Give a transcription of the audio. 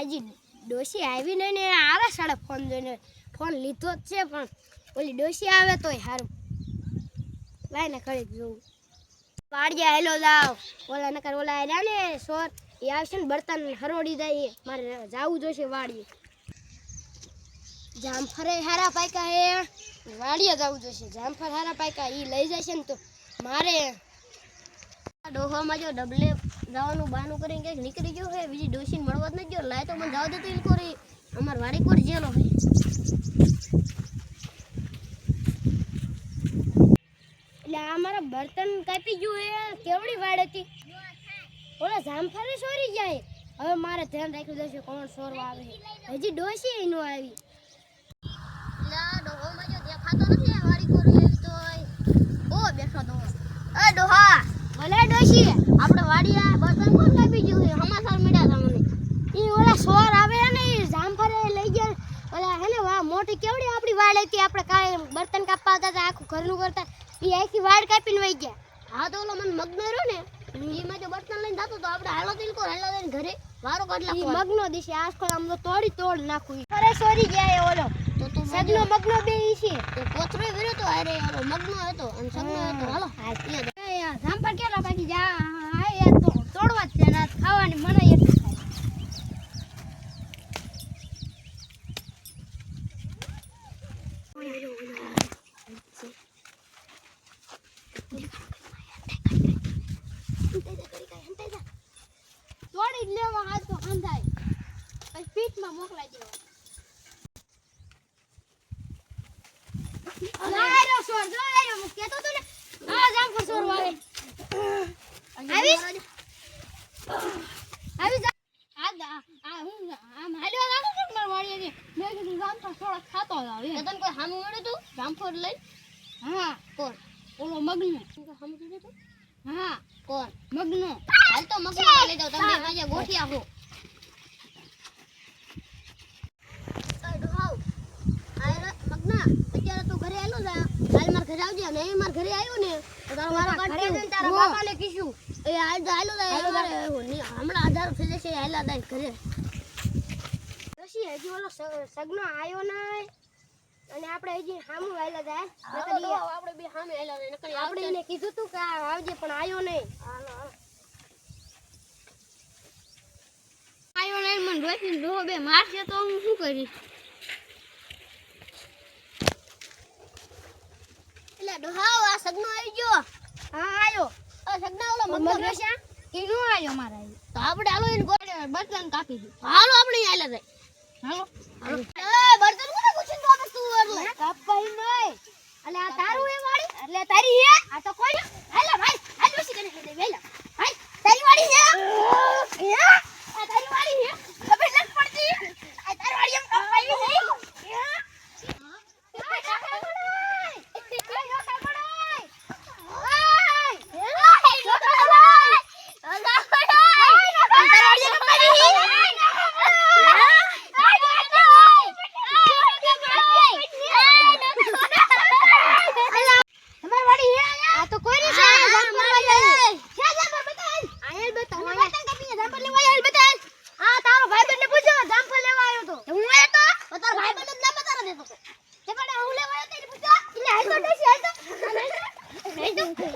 હજી ડોશી આવી નહીં ને આવે સાડે ફોન જોઈને. ફોન લીધો જ છે પણ ઓલી ડોશી આવે તોય સારું લાઈને ખરી જોવું પાડ્યા હેલો જાવ ઓલા નકર ઓલા આવ્યા ને સોર. એ આવશે ને બર્તન હરોડી જાય મારે જાવું જોઈશે વાડીએ. જામફરે હારા પાયકા હે. વાડીએ જવું જોશે. જામફર હારા પાયકા એ લઈ જશે ને તો મારે ડોહામાં જો ડબલે જવાનું બાનું કરીને ક્યાંક નીકળી ગયો હે, બીજી ડોસીને મળવા જ નથી ગયો. લાય તો મને જવા દેતો ઈ કોરી અમાર વાડી જેલો હે? એટલે આ બર્તન કાપી ગયું એ કેવડી વાડ હતી? ઓલા જામફરે સોરી જાય. હવે મારે ધ્યાન રાખ્યું જશે કોણ સોરવા આવે હજી ડોસી નો આવી. ડોહોમાં જો દેખાતો નથી વાડી કોરી તો ઓ, બેઠો તો એ ડોહા ડોશી આપણે વાડીયા બર્તન કોણ કાપી ગયું છે? સમાચાર મળ્યા ઈ ઓલા સોર આવે ને ઈ જામફરે લઈ ગયા. ઓલા હે ને વા મોટી કેવડી આપણી વાડ હતી. આપણે કાંઈ બર્તન કાપવા આવતા હતા આખું ઘરનું કરતા. ઈ આખી વાડ કાપીને વહી ગયા. હા તો ઓલો મને મગ્ન રહ્યો ને એમાં જો બર્તન લઈને જતો તો આપણે હાલો તિલકો હાલો લઈને ઘરે વારો કાઢ મગનો દિશે આસકો આમ તો તોડી તોડ નાખું. ખરે સોરી ગયા એ ઓલો. તો સગનો મગનો બે છે. તો કોથરો વિરો તો અરે મગનો હતો અને સગનો હતો. હાલો. હા યાર જામપર કેલા બાકી જા હા યાર તો તોડવા જ છે ને આ ખાવાની મને એટલી થાય લેવા હાથ તો અંધાય પછી પીઠમાં મોકલાઈ દેવા આયરો સોર જો આયરો હું કહેતો તો ને આ જામ પર સોર આવે આવી આવી જા આ આ હું આમ હાલ્યો લાગો કે માર વાડીએ કે મેં કીધું જામ પર સોર ખાતો જ આવે તને કોઈ હામું મળ્યું તું. જામફળ લઈ હા કોણ ઓલો મગનો હા કોણ? મગનો. હાલ તો મગનો લઈ દઉં તમે ગોઠિયા હો મગના ઘરે આવજે ને માર ઘરે આવ્યો ને તો તારો વારો કાઢી તારા બાપાને કીશું એ હાલ તો હાલો જાય મારે હમણાં આધાર થઈ જશે હાલા જાય ઘરે. પછી હજી ઓલો સગનો આવ્યો ના અને આપણે હજી સામું હાલ્યા જાય આપણે બે સામે હાલ્યા આપણે એને કીધું તું કે આવજે પણ આવ્યો નહીં મને ડોસી બે મારશે તો હું શું કરીશ? એટલે ડોહાઓ આ સગનો આવી ગયો. હા આયો આ સગના ઓલો મતલબ રહેશે કે શું આવ્યો મારા તો આપણે હાલો એને ગોળે બર્તન કાપી દઉં હાલો આપણે અહીંયા હાલે જાય. હાલો. હાલો. બર્તન કોને પૂછીને તો આપણે શું એટલે? કાપવા Okay.